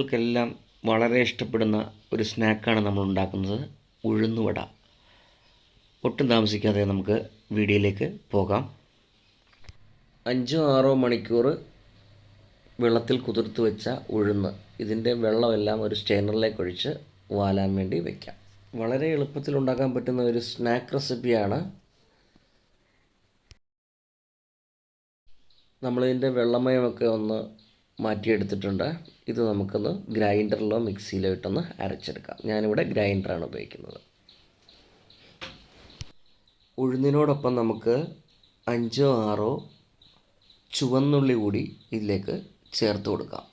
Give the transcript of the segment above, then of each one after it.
കുട്ടികൾക്കെല്ലാം വളരെ ഇഷ്ടപ്പെടുന്ന ഒരു സ്നാക്കാണ് നമ്മൾ ഉണ്ടാക്കുന്നത് ഉഴുന്നുവട. ഒട്ടും താമസിക്കാതെ നമുക്ക് വീഡിയോയിലേക്ക് പോകാം. അഞ്ചോ ആറോ മണിക്കൂർ വെള്ളത്തിൽ കുതിർത്ത് വെച്ച ഉഴുന്ന്. ഇതിന്റെ വെള്ളമെല്ലാം ഒരു സ്റ്റെയിനറിലേക്ക് ഒഴിച്ച് വാലാൻ വേണ്ടി വയ്ക്കാം വളരെ എളുപ്പത്തിൽ ഉണ്ടാക്കാൻ പറ്റുന്ന ഒരു സ്നാക്ക് റെസിപ്പിയാണ്. നമ്മളിതിന്റെ വെള്ളമയമൊക്കെ ഒന്ന് മാറ്റിയെടുത്തിട്ടുണ്ട്. ഇത് നമുക്കൊന്ന് ഗ്രൈൻഡറിലോ മിക്സിയിലോ ഇട്ടൊന്ന് അരച്ചെടുക്കാം. ഞാനിവിടെ ഗ്രൈൻഡറാണ് ഉപയോഗിക്കുന്നത്. ഉഴുന്നിനോടൊപ്പം നമുക്ക് അഞ്ചോ ആറോ ചുവന്നുള്ളി കൂടി ഇതിലേക്ക് ചേർത്ത് കൊടുക്കാം.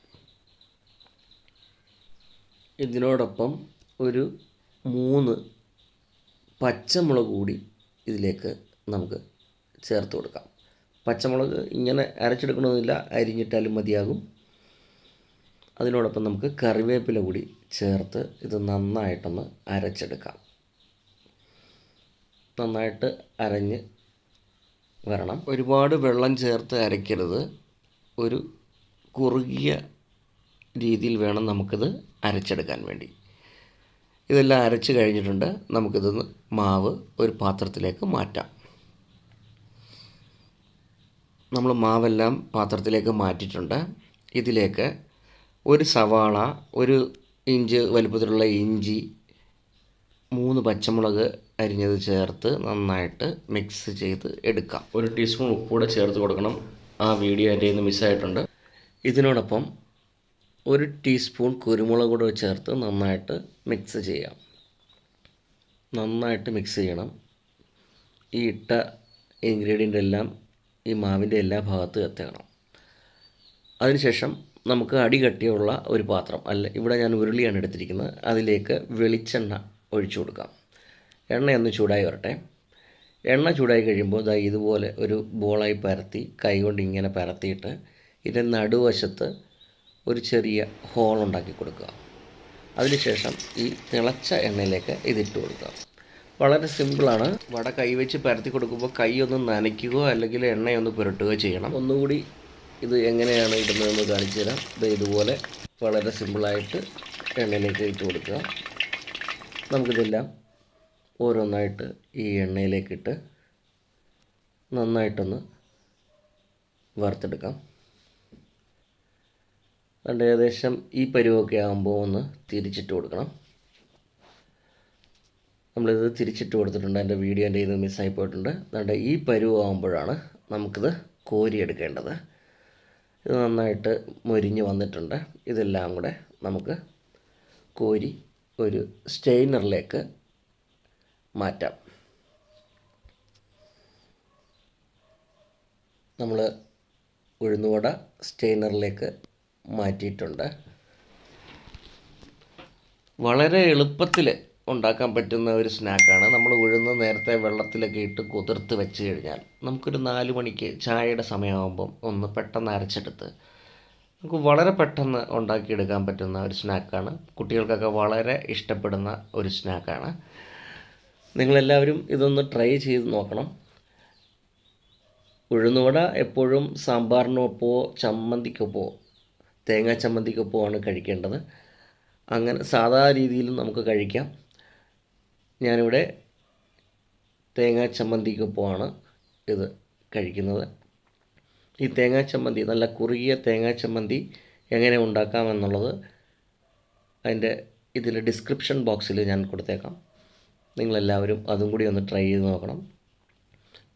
ഇതിനോടൊപ്പം ഒരു മൂന്ന് പച്ചമുളക് കൂടി ഇതിലേക്ക് നമുക്ക് ചേർത്ത് കൊടുക്കാം. പച്ചമുളക് ഇങ്ങനെ അരച്ചെടുക്കണമെന്നില്ല അരിഞ്ഞിട്ടാലും മതിയാകും. അതിനോടൊപ്പം നമുക്ക് കറിവേപ്പില കൂടി ചേർത്ത് ഇത് നന്നായിട്ടൊന്ന് അരച്ചെടുക്കാം. നന്നായിട്ട് അരഞ്ഞ് വരണം. ഒരുപാട് വെള്ളം ചേർത്ത് അരയ്ക്കരുത്. ഒരു കുറുകിയ രീതിയിൽ വേണം നമുക്കിത് അരച്ചെടുക്കാൻ വേണ്ടി. ഇതെല്ലാം അരച്ച് കഴിഞ്ഞിട്ടുണ്ട്. നമുക്കിതൊന്ന് മാവ് ഒരു പാത്രത്തിലേക്ക് മാറ്റാം. നമ്മൾ മാവെല്ലാം പാത്രത്തിലേക്ക് മാറ്റിയിട്ടുണ്ട്. ഇതിലേക്ക് ഒരു സവാള ഒരു ഇഞ്ച് വലുപ്പത്തിലുള്ള ഇഞ്ചി മൂന്ന് പച്ചമുളക് അരിഞ്ഞത് ചേർത്ത് നന്നായിട്ട് മിക്സ് ചെയ്ത് എടുക്കാം. ഒരു ടീസ്പൂൺ ഉപ്പൂടെ ചേർത്ത് കൊടുക്കണം. ആ വീഡിയോ എന്റെ നിന്ന് മിസ്സായിട്ടുണ്ട് ഇതിനോടൊപ്പം ഒരു ടീസ്പൂൺ കുരുമുളക് കൂടെ ചേർത്ത് നന്നായിട്ട് മിക്സ് ചെയ്യാം. നന്നായിട്ട് മിക്സ് ചെയ്യണം. ഈ ഇട്ട ഇൻഗ്രീഡിയന്റ് എല്ലാം ഈ മാവിന്റെ എല്ലാ ഭാഗത്തും എത്തണം. അതിനുശേഷം നമുക്ക് അടി കട്ടിയുള്ള ഒരു പാത്രം അല്ല ഇവിടെ ഞാൻ ഉരുളിയാണ് എടുത്തിരിക്കുന്നത് അതിലേക്ക് വെളിച്ചെണ്ണ ഒഴിച്ചു കൊടുക്കാം. എണ്ണയൊന്ന് ചൂടായി വരട്ടെ. എണ്ണ ചൂടായി കഴിയുമ്പോൾ ദാ ഇതുപോലെ ഒരു ബോളായി പരത്തി കൈകൊണ്ട് ഇങ്ങനെ പരത്തിയിട്ട് ഇതിന്റെ നടുവശത്ത് ഒരു ചെറിയ ഹോൾ ഉണ്ടാക്കി കൊടുക്കുക. അതിനുശേഷം ഈ തിളച്ച എണ്ണയിലേക്ക് ഇതിട്ട് കൊടുക്കുക. വളരെ സിമ്പിളാണ്. വട കൈവച്ച് പരത്തി കൊടുക്കുമ്പോൾ കൈ ഒന്ന് നനയ്ക്കുകയോ അല്ലെങ്കിൽ എണ്ണയൊന്ന് പുരട്ടുകയോ ചെയ്യണം. ഒന്നുകൂടി ഇത് എങ്ങനെയാണ് ഇടുന്നതെന്ന് കാണിച്ചു തരാം. ഇത് ഇതുപോലെ വളരെ സിമ്പിളായിട്ട് എണ്ണയിലേക്ക് ഇട്ട് കൊടുക്കുക. നമുക്കിതെല്ലാം ഓരോന്നായിട്ട് ഈ എണ്ണയിലേക്കിട്ട് നന്നായിട്ടൊന്ന് വറുത്തെടുക്കാം. അതുകൊണ്ട് ഏകദേശം ഈ പരുവൊക്കെ ആകുമ്പോൾ ഒന്ന് തിരിച്ചിട്ട് കൊടുക്കണം. നമ്മളിത് തിരിച്ചിട്ട് കൊടുത്തിട്ടുണ്ട്. എന്റെ വീഡിയോ എന്റെ ഇത് മിസ്സായി പോയിട്ടുണ്ട്. അതുകൊണ്ട് ഈ പരുവാകുമ്പോഴാണ് നമുക്കിത് കോരിയെടുക്കേണ്ടത്. ഇത് നന്നായിട്ട് മൊരിഞ്ഞ് വന്നിട്ടുണ്ട്. ഇതെല്ലാം കൂടെ നമുക്ക് കോരി ഒരു സ്റ്റെയിനറിലേക്ക് മാറ്റാം. നമ്മൾ ഉഴുന്നുവട സ്റ്റെയിനറിലേക്ക് മാറ്റിയിട്ടുണ്ട്. വളരെ എളുപ്പത്തിൽ ഉണ്ടാക്കാൻ പറ്റുന്ന ഒരു സ്നാക്കാണ്. നമ്മൾ ഉഴുന്ന് നേരത്തെ വെള്ളത്തിലൊക്കെ ഇട്ട് കുതിർത്ത് വെച്ച് കഴിഞ്ഞാൽ നമുക്കൊരു നാല് മണിക്ക് ചായയുടെ സമയമാകുമ്പം ഒന്ന് പെട്ടെന്ന് അരച്ചെടുത്ത് നമുക്ക് വളരെ പെട്ടെന്ന് ഉണ്ടാക്കിയെടുക്കാൻ പറ്റുന്ന ഒരു സ്നാക്കാണ്. കുട്ടികൾക്കൊക്കെ വളരെ ഇഷ്ടപ്പെടുന്ന ഒരു സ്നാക്കാണ്. നിങ്ങളെല്ലാവരും ഇതൊന്ന് ട്രൈ ചെയ്ത് നോക്കണം. ഉഴുന്നുവട എപ്പോഴും സാമ്പാറിനൊപ്പോ ചമ്മന്തിക്കൊപ്പോ തേങ്ങാ ചമ്മന്തിക്കൊപ്പോ ആണ് കഴിക്കേണ്ടത്. അങ്ങനെ സാധാ രീതിയിലും നമുക്ക് കഴിക്കാം. ഞാനിവിടെ തേങ്ങാ ചമ്മന്തിക്കൊപ്പമാണ് ഇത് കഴിക്കുന്നത്. ഈ തേങ്ങാ ചമ്മന്തി നല്ല കുറുകിയ തേങ്ങാ ചമ്മന്തി എങ്ങനെ ഉണ്ടാക്കാമെന്നുള്ളത് അതിന്റെ ഇതിൽ ഡിസ്ക്രിപ്ഷൻ ബോക്സിൽ ഞാൻ കൊടുത്തേക്കാം. നിങ്ങളെല്ലാവരും അതും കൂടി ഒന്ന് ട്രൈ ചെയ്ത് നോക്കണം.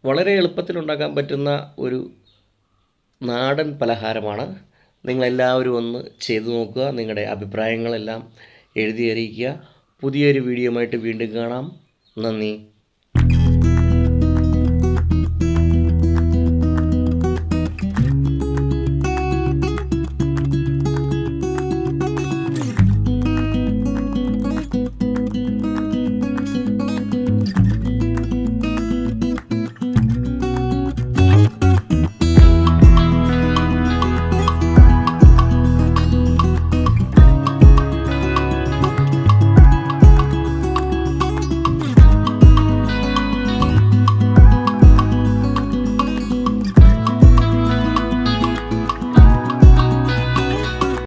വളരെ എളുപ്പത്തിൽ ഉണ്ടാക്കാൻ പറ്റുന്ന ഒരു നാടൻ പലഹാരമാണ്. നിങ്ങളെല്ലാവരും ഒന്ന് ചെയ്തു നോക്കുക. നിങ്ങളുടെ അഭിപ്രായങ്ങളെല്ലാം എഴുതി അറിയിക്കുക. പുതിയൊരു വീഡിയോയുമായിട്ട് വീണ്ടും കാണാം. നന്ദി.